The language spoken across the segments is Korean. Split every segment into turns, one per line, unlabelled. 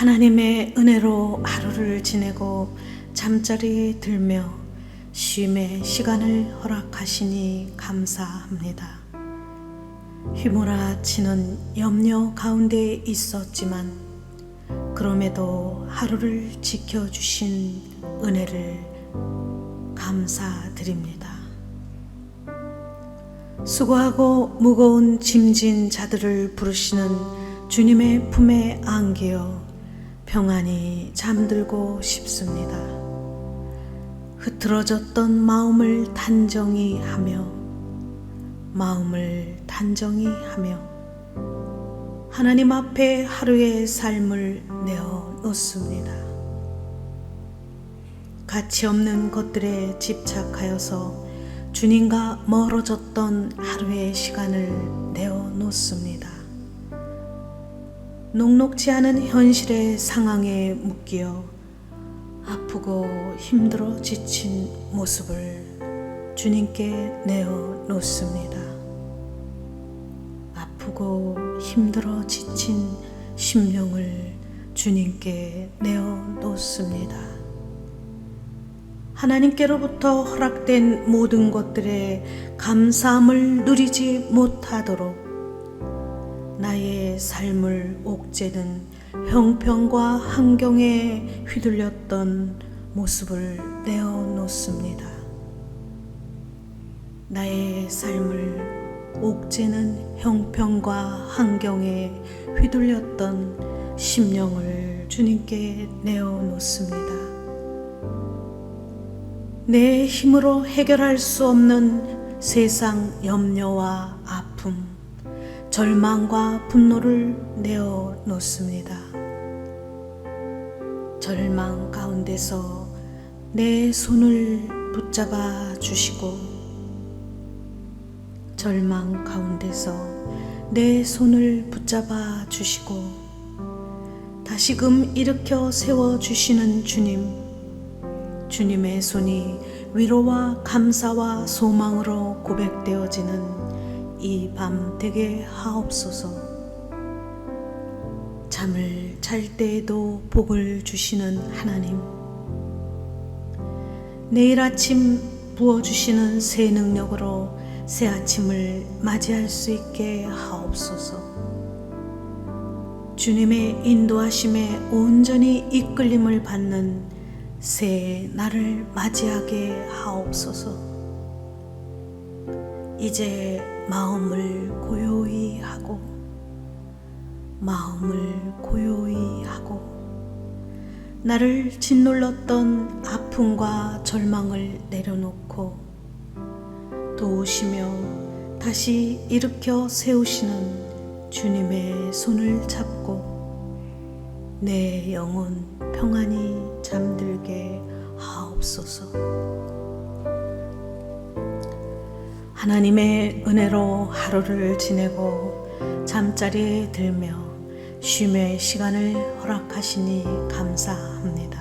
하나님의 은혜로 하루를 지내고 잠자리에 들며 쉼의 시간을 허락하시니 감사합니다. 휘몰아치는 염려 가운데 있었지만 그럼에도 하루를 지켜주신 은혜를 감사드립니다. 수고하고 무거운 짐진 자들을 부르시는 주님의 품에 안기어 평안히 잠들고 싶습니다. 흐트러졌던 마음을 단정히 하며 마음을 단정히 하며 하나님 앞에 하루의 삶을 내어 놓습니다. 가치 없는 것들에 집착하여서 주님과 멀어졌던 하루의 시간을 내어 놓습니다. 녹록지 않은 현실의 상황에 묶여 아프고 힘들어 지친 모습을 주님께 내어 놓습니다. 아프고 힘들어 지친 심령을 주님께 내어 놓습니다. 하나님께로부터 허락된 모든 것들에 감사함을 누리지 못하도록 삶을 옥죄는 형평과 환경에 휘둘렸던 모습을 내어 놓습니다. 나의 삶을 옥죄는 형평과 환경에 휘둘렸던 심령을 주님께 내어 놓습니다. 내 힘으로 해결할 수 없는 세상 염려와 아픔, 절망과 분노를 내어 놓습니다. 절망 가운데서 내 손을 붙잡아 주시고, 절망 가운데서 내 손을 붙잡아 주시고, 다시금 일으켜 세워 주시는 주님, 주님의 손이 위로와 감사와 소망으로 고백되어지는 이 밤 되게 하옵소서. 잠을 잘 때에도 복을 주시는 하나님. 내일 아침 부어주시는 새 능력으로 새 아침을 맞이할 수 있게 하옵소서. 주님의 인도하심에 온전히 이끌림을 받는 새 날을 맞이하게 하옵소서. 이제 마음을 고요히 하고 마음을 고요히 하고 나를 짓눌렀던 아픔과 절망을 내려놓고 도우시며 다시 일으켜 세우시는 주님의 손을 잡고 내 영혼 평안히 잠들게 하옵소서. 하나님의 은혜로 하루를 지내고 잠자리에 들며 쉼의 시간을 허락하시니 감사합니다.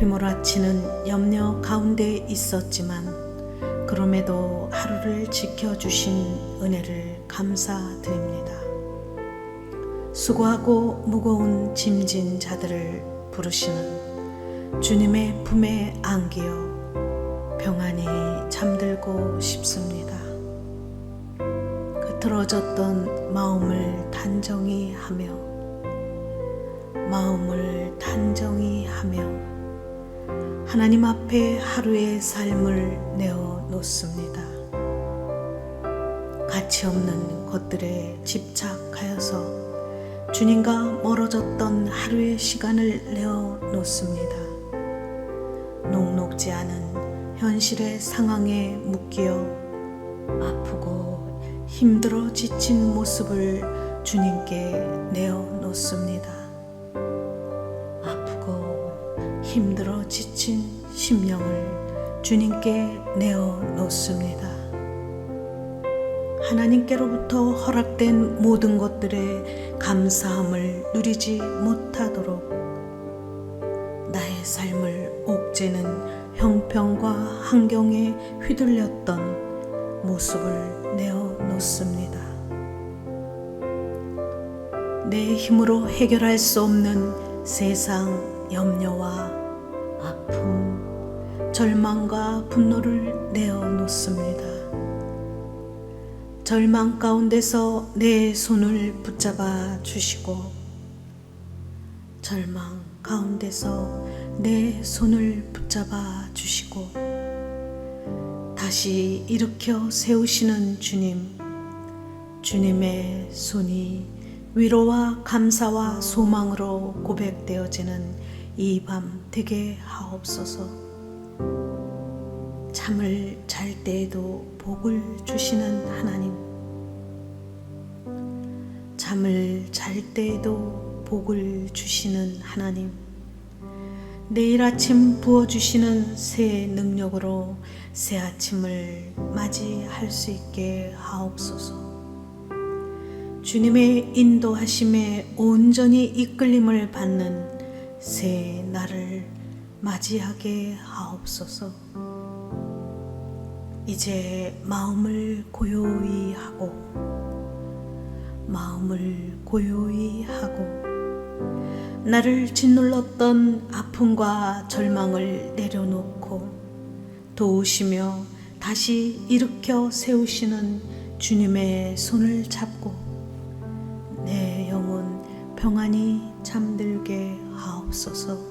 휘몰아치는 염려 가운데 있었지만 그럼에도 하루를 지켜주신 은혜를 감사드립니다. 수고하고 무거운 짐진 자들을 부르시는 주님의 품에 안기어 평안히 잠들고 싶습니다. 그틀어졌던 마음을 단정히 하며 마음을 단정히 하며 하나님 앞에 하루의 삶을 내어 놓습니다. 가치 없는 것들에 집착하여서 주님과 멀어졌던 하루의 시간을 내어 놓습니다. 녹록지 않은 현실의 상황에 묶여 아프고 힘들어 지친 모습을 주님께 내어 놓습니다. 아프고 힘들어 지친 심령을 주님께 내어 놓습니다. 하나님께로부터 허락된 모든 것들에 감사함을 누리지 못하도록 나의 삶을 옥죄는 형평과 환경에 휘둘렸던 모습을 내어 놓습니다. 내 힘으로 해결할 수 없는 세상 염려와 아픔, 절망과 분노를 내어놓습니다. 절망 가운데서 내 손을 붙잡아 주시고, 절망 가운데서 내 손을 붙잡아 주시고, 다시 일으켜 세우시는 주님, 주님의 손이 위로와 감사와 소망으로 고백되어지는 이 밤 되게 하옵소서. 잠을 잘 때에도 복을 주시는 하나님. 잠을 잘 때에도 복을 주시는 하나님. 내일 아침 부어주시는 새 능력으로 새 아침을 맞이할 수 있게 하옵소서. 주님의 인도하심에 온전히 이끌림을 받는 새 날을 맞이하게 하옵소서. 이제 마음을 고요히 하고, 마음을 고요히 하고, 나를 짓눌렀던 아픔과 절망을 내려놓고, 도우시며 다시 일으켜 세우시는 주님의 손을 잡고, 내 영혼 평안히 잠들게 하옵소서.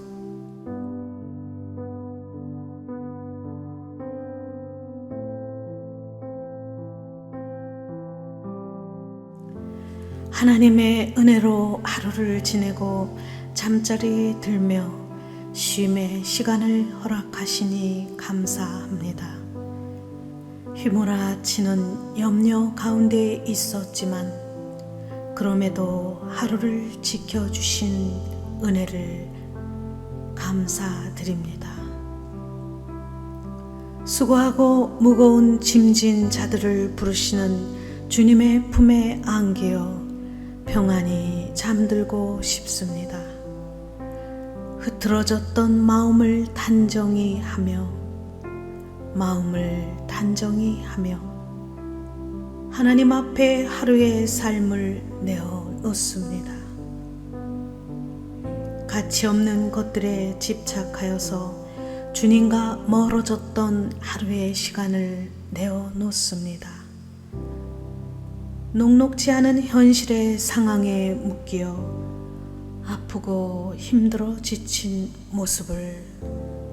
하나님의 은혜로 하루를 지내고 잠자리에 들며 쉼의 시간을 허락하시니 감사합니다. 휘몰아치는 염려 가운데 있었지만 그럼에도 하루를 지켜주신 은혜를 감사드립니다. 수고하고 무거운 짐진 자들을 부르시는 주님의 품에 안기어 평안히 잠들고 싶습니다. 흐트러졌던 마음을 단정히 하며 마음을 단정히 하며 하나님 앞에 하루의 삶을 내어 놓습니다. 가치 없는 것들에 집착하여서 주님과 멀어졌던 하루의 시간을 내어 놓습니다. 녹록지 않은 현실의 상황에 묶여 아프고 힘들어 지친 모습을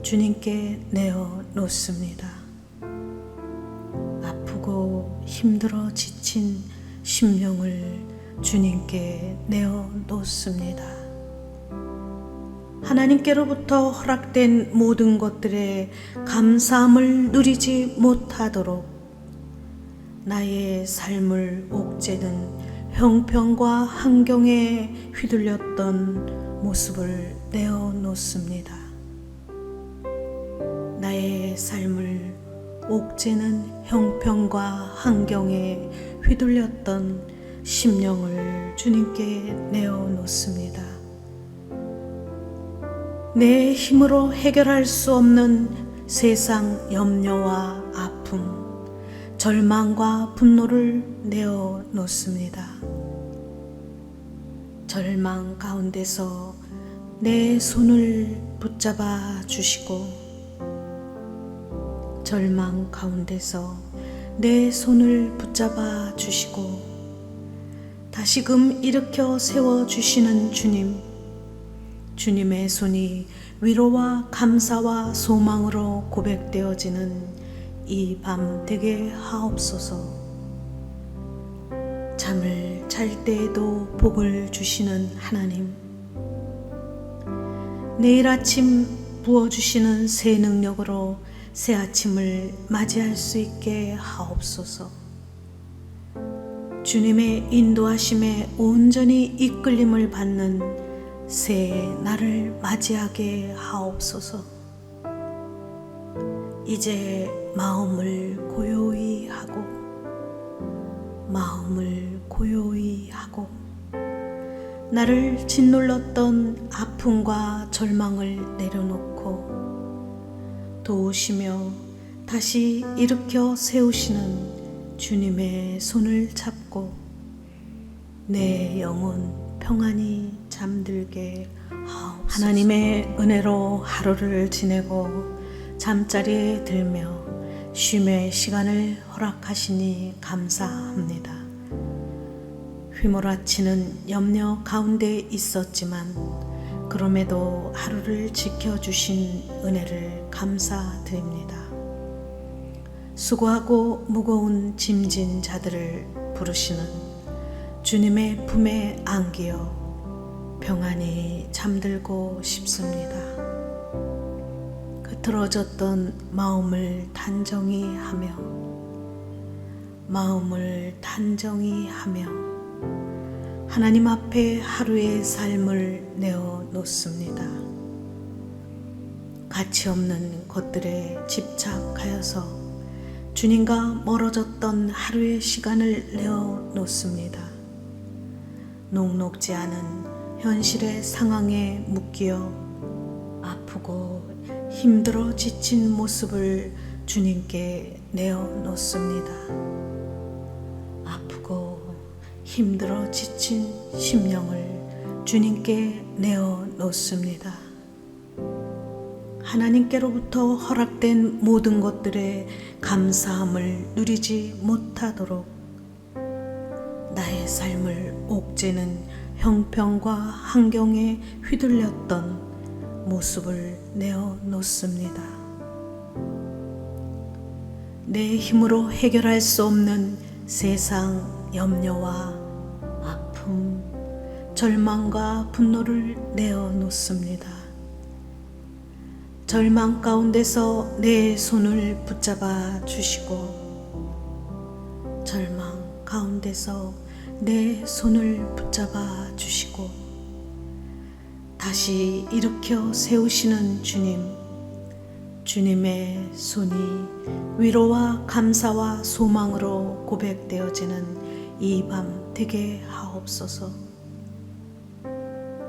주님께 내어 놓습니다. 아프고 힘들어 지친 심령을 주님께 내어 놓습니다. 하나님께로부터 허락된 모든 것들에 감사함을 누리지 못하도록 나의 삶을 옥죄는 형평과 환경에 휘둘렸던 모습을 내어 놓습니다. 나의 삶을 옥죄는 형평과 환경에 휘둘렸던 심령을 주님께 내어 놓습니다. 내 힘으로 해결할 수 없는 세상 염려와 절망과 분노를 내어 놓습니다. 절망 가운데서 내 손을 붙잡아 주시고, 절망 가운데서 내 손을 붙잡아 주시고, 다시금 일으켜 세워 주시는 주님, 주님의 손이 위로와 감사와 소망으로 고백되어지는 이 밤 되게 하옵소서. 잠을 잘 때에도 복을 주시는 하나님. 내일 아침 부어주시는 새 능력으로 새 아침을 맞이할 수 있게 하옵소서. 주님의 인도하심에 온전히 이끌림을 받는 새 날을 맞이하게 하옵소서. 이제 마음을 고요히 하고, 마음을 고요히 하고, 나를 짓눌렀던 아픔과 절망을 내려놓고, 도우시며 다시 일으켜 세우시는 주님의 손을 잡고, 내 영혼 평안히 잠들게 하옵소서. 하나님의 은혜로 하루를 지내고 잠자리에 들며 쉼의 시간을 허락하시니 감사합니다. 휘몰아치는 염려 가운데 있었지만 그럼에도 하루를 지켜주신 은혜를 감사드립니다. 수고하고 무거운 짐진 자들을 부르시는 주님의 품에 안기어 평안히 잠들고 싶습니다. 흐트러졌던 마음을 단정히 하며 마음을 단정히 하며 하나님 앞에 하루의 삶을 내어 놓습니다. 가치 없는 것들에 집착하여서 주님과 멀어졌던 하루의 시간을 내어 놓습니다. 녹록지 않은 현실의 상황에 묶여 아프고 힘들어 지친 모습을 주님께 내어 놓습니다. 아프고 힘들어 지친 심령을 주님께 내어 놓습니다. 하나님께로부터 허락된 모든 것들에 감사함을 누리지 못하도록 나의 삶을 옥죄는 형평과 환경에 휘둘렸던 모습을 내어 놓습니다. 내 힘으로 해결할 수 없는 세상 염려와 아픔, 절망과 분노를 내어 놓습니다. 절망 가운데서 내 손을 붙잡아 주시고, 절망 가운데서 내 손을 붙잡아 주시고, 다시 일으켜 세우시는 주님, 주님의 손이 위로와 감사와 소망으로 고백되어지는 이 밤 되게 하옵소서.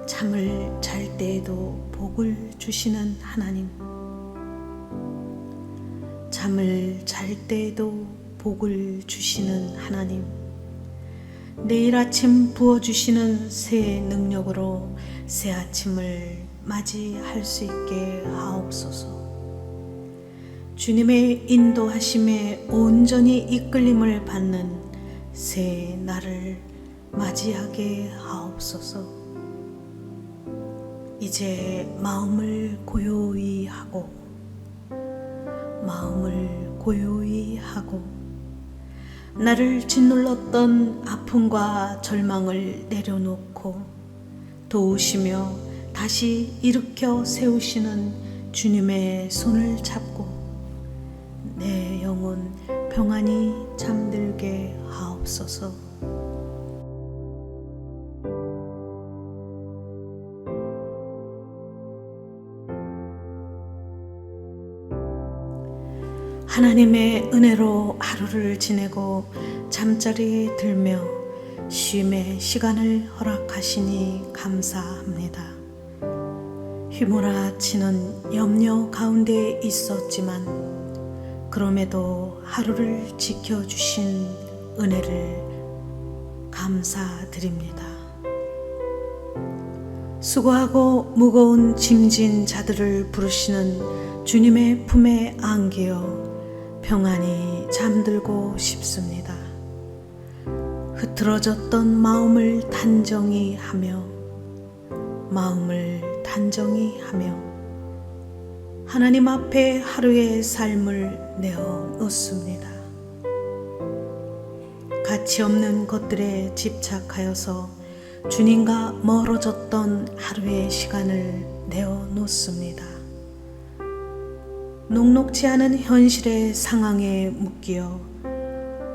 잠을 잘 때에도 복을 주시는 하나님. 잠을 잘 때에도 복을 주시는 하나님. 내일 아침 부어주시는 새 능력으로 새 아침을 맞이할 수 있게 하옵소서. 주님의 인도하심에 온전히 이끌림을 받는 새 날을 맞이하게 하옵소서. 이제 마음을 고요히 하고, 마음을 고요히 하고, 나를 짓눌렀던 아픔과 절망을 내려놓고, 도우시며 다시 일으켜 세우시는 주님의 손을 잡고, 내 영혼 평안히 잠들게 하옵소서. 하나님의 은혜로 하루를 지내고 잠자리에 들며 쉼의 시간을 허락하시니 감사합니다. 휘몰아치는 염려 가운데 있었지만 그럼에도 하루를 지켜주신 은혜를 감사드립니다. 수고하고 무거운 짐진 자들을 부르시는 주님의 품에 안기어 평안히 잠들고 싶습니다. 흐트러졌던 마음을 단정히 하며 마음을 단정히 하며 하나님 앞에 하루의 삶을 내어 놓습니다. 가치 없는 것들에 집착하여서 주님과 멀어졌던 하루의 시간을 내어 놓습니다. 녹록지 않은 현실의 상황에 묶여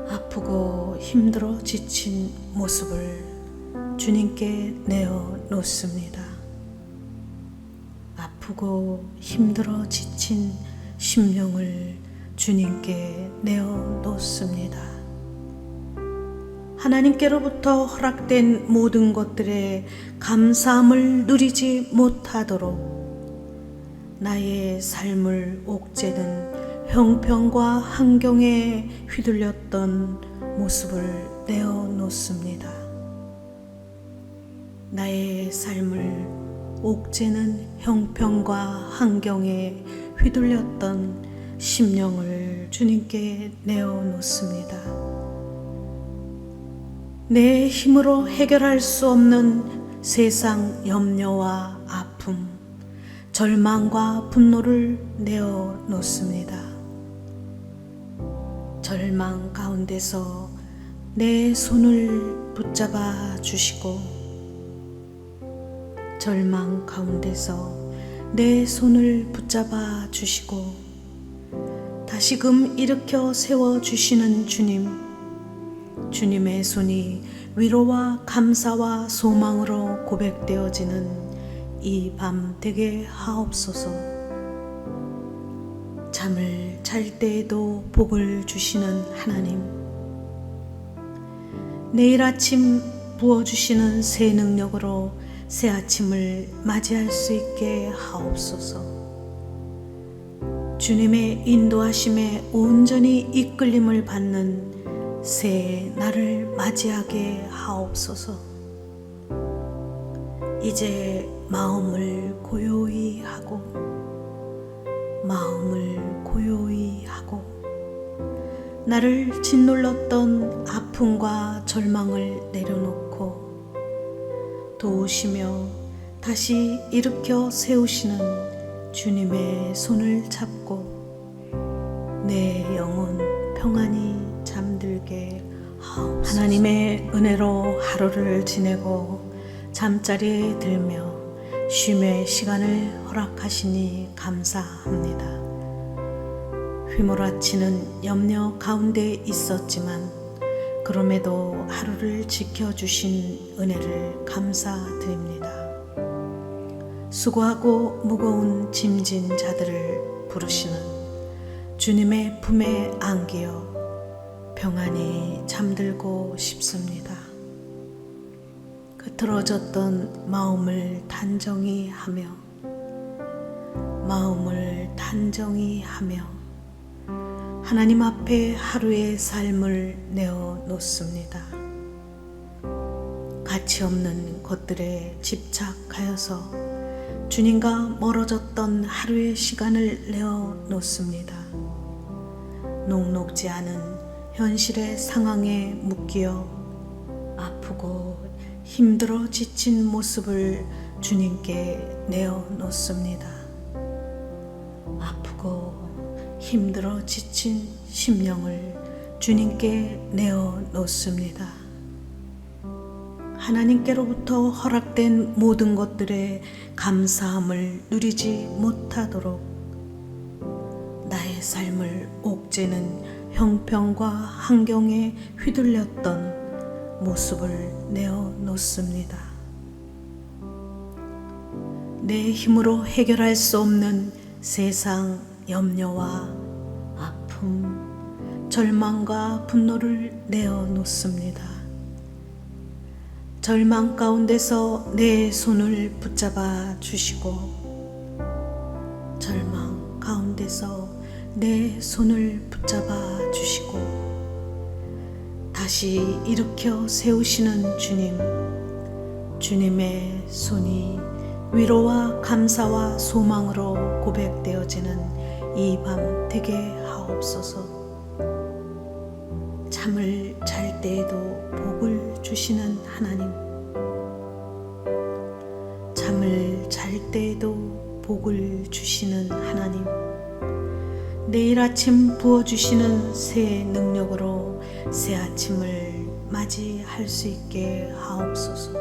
아프고 힘들어 지친 모습을 주님께 내어 놓습니다. 아프고 힘들어 지친 심령을 주님께 내어 놓습니다. 하나님께로부터 허락된 모든 것들에 감사함을 누리지 못하도록 나의 삶을 옥죄는 형평과 환경에 휘둘렸던 모습을 내어 놓습니다. 나의 삶을 옥죄는 형편과 환경에 휘둘렸던 심령을 주님께 내어놓습니다. 내 힘으로 해결할 수 없는 세상 염려와 아픔, 절망과 분노를 내어놓습니다. 절망 가운데서 내 손을 붙잡아 주시고, 절망 가운데서 내 손을 붙잡아 주시고, 다시금 일으켜 세워 주시는 주님, 주님의 손이 위로와 감사와 소망으로 고백되어지는 이 밤 되게 하옵소서. 잠을 잘 때에도 복을 주시는 하나님. 내일 아침 부어주시는 새 능력으로 새 아침을 맞이할 수 있게 하옵소서. 주님의 인도하심에 온전히 이끌림을 받는 새 날을 맞이하게 하옵소서. 이제 마음을 고요히 하고, 마음을 고요히 하고, 나를 짓눌렀던 아픔과 절망을 내려놓고, 도우시며 다시 일으켜 세우시는 주님의 손을 잡고, 내 영혼 평안히 잠들게 하옵소서. 하나님의 은혜로 하루를 지내고 잠자리에 들며 쉼의 시간을 허락하시니 감사합니다. 휘몰아치는 염려 가운데 있었지만 그럼에도 하루를 지켜주신 은혜를 감사드립니다. 수고하고 무거운 짐진 자들을 부르시는 주님의 품에 안기어 평안히 잠들고 싶습니다. 흐트러졌던 마음을 단정히 하며 마음을 단정히 하며 하나님 앞에 하루의 삶을 내어 놓습니다. 가치 없는 것들에 집착하여서 주님과 멀어졌던 하루의 시간을 내어 놓습니다. 녹록지 않은 현실의 상황에 묶여 아프고 힘들어 지친 모습을 주님께 내어 놓습니다. 아프고 힘들어 지친 심령을 주님께 내어 놓습니다. 하나님께로부터 허락된 모든 것들에 감사함을 누리지 못하도록 나의 삶을 옥죄는 형편과 환경에 휘둘렸던 모습을 내어 놓습니다. 내 힘으로 해결할 수 없는 세상 염려와 아픔, 절망과 분노를 내어 놓습니다. 절망 가운데서 내 손을 붙잡아 주시고, 절망 가운데서 내 손을 붙잡아 주시고, 다시 일으켜 세우시는 주님, 주님의 손이 위로와 감사와 소망으로 고백되어지는 이 밤 되게 하옵소서. 잠을 잘 때에도 복을 주시는 하나님, 잠을 잘 때에도 복을 주시는 하나님, 내일 아침 부어주시는 새 능력으로 새 아침을 맞이할 수 있게 하옵소서.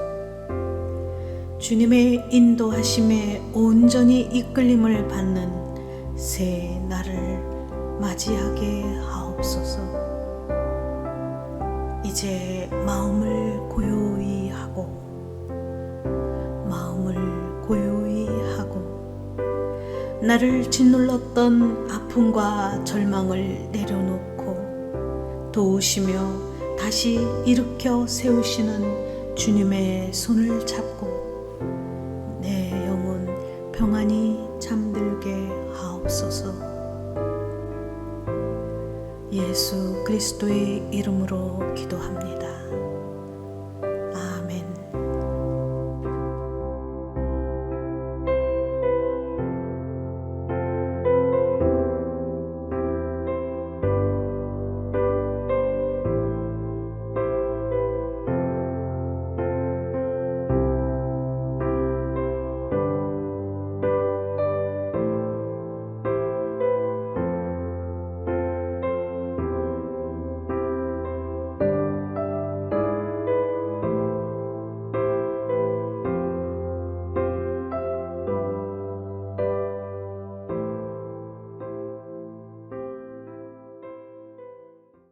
주님의 인도하심에 온전히 이끌림을 받는 새 날을 맞이하게 하옵소서. 이제 마음을 고요히 하고, 마음을 고요히 하고, 나를 짓눌렀던 아픔과 절망을 내려놓고 도우시며 다시 일으켜 세우시는 주님의 손을 잡고 내 영혼 평안히 잠들게 하옵소서. 예수 그리스도의 이름으로 기도합니다.